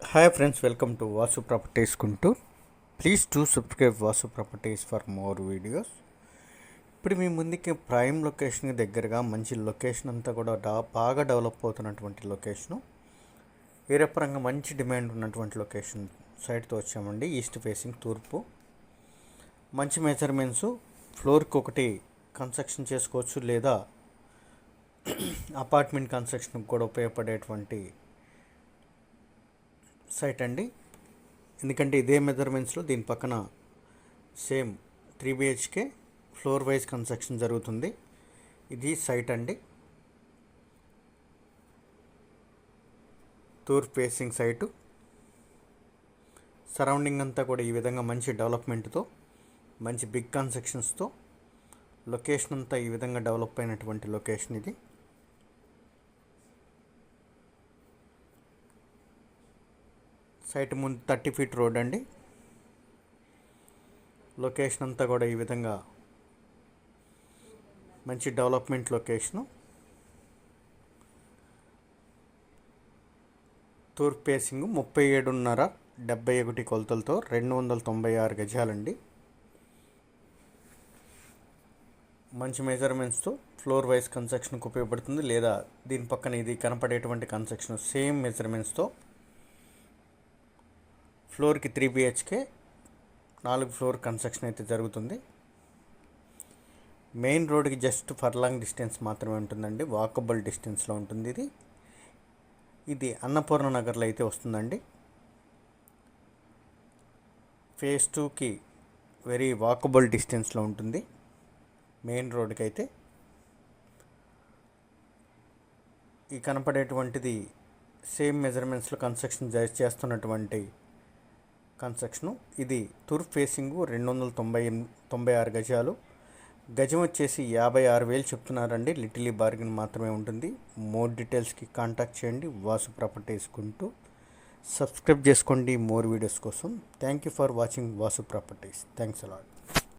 Hi friends welcome to Vasu properties కుంటూ please to subscribe Vasu properties for more videos ఇప్పుడు మీ ముందుకి prime లొకేషన్కి దగ్గరగా మంచి లొకేషన్ అంతా కూడా డా బాగా డెవలప్ అవుతున్నటువంటి లొకేషను పరంగా మంచి డిమాండ్ ఉన్నటువంటి లొకేషన్ సైట్తో వచ్చామండి ఈస్ట్ ఫేసింగ్ తూర్పు. మంచి మెజర్మెంట్స్ ఫ్లోర్కి ఒకటి కన్స్ట్రక్షన్ చేసుకోవచ్చు లేదా అపార్ట్మెంట్ కన్స్ట్రక్షన్కి కూడా ఉపయోగపడేటువంటి సైట్ అండి. ఎందుకంటే ఇదే మెజర్మెంట్స్లో దీని పక్కన same three BHK floor wise construction జరుగుతుంది. ఇది సైట్ అండి. తూర్పు ఫేసింగ్ సైటు. సరౌండింగ్ అంతా కూడా ఈ విధంగా మంచి డెవలప్మెంట్తో మంచి బిగ్ కన్స్ట్రక్షన్స్తో లొకేషన్ అంతా ఈ విధంగా డెవలప్ అయినటువంటి లొకేషన్ ఇది. సైట్ ముందు థర్టీ ఫీట్ రోడ్ అండి. లొకేషన్ అంతా కూడా ఈ విధంగా మంచి డెవలప్మెంట్ లొకేషను. తూర్పు పేసింగ్ ముప్పై ఏడున్నర డెబ్బై ఒకటి కొలతలతో రెండు వందల తొంభై ఆరు గజాలండి. మంచి మెజర్మెంట్స్తో ఫ్లోర్ వైజ్ కన్స్ట్రక్షన్కి ఉపయోగపడుతుంది లేదా దీని పక్కన ఇది కనపడేటువంటి కన్స్ట్రక్షన్ సేమ్ మెజర్మెంట్స్తో ఫ్లోర్కి త్రీ బిహెచ్కే నాలుగు ఫ్లోర్ కన్స్ట్రక్షన్ అయితే జరుగుతుంది. మెయిన్ రోడ్కి జస్ట్ ఫర్లాంగ్ డిస్టెన్స్ మాత్రమే ఉంటుందండి. వాకబుల్ డిస్టెన్స్లో ఉంటుంది ఇది. ఇది అన్నపూర్ణ నగర్లో అయితే వస్తుందండి. ఫేజ్ టూకి వెరీ వాకబుల్ డిస్టెన్స్లో ఉంటుంది. మెయిన్ రోడ్కి అయితే ఈ కనపడేటువంటిది సేమ్ మెజర్మెంట్స్లో కన్స్ట్రక్షన్ చేస్తున్నటువంటి కన్స్ట్రక్షను. ఇది తూర్పు ఫేసింగ్ రెండు వందల తొంభై తొంభై ఆరు గజాలు. గజం వచ్చేసి యాభై ఆరు వేలు చెప్తున్నారండి. లిటిలీ బార్గెన్ మాత్రమే ఉంటుంది. మోర్ డీటెయిల్స్కి కాంటాక్ట్ చేయండి. వాసు ప్రాపర్టీస్ కుంటూ సబ్స్క్రైబ్ చేసుకోండి. మోర్ వీడియోస్ కోసం. Thank you for watching Vasu properties. Thanks a lot.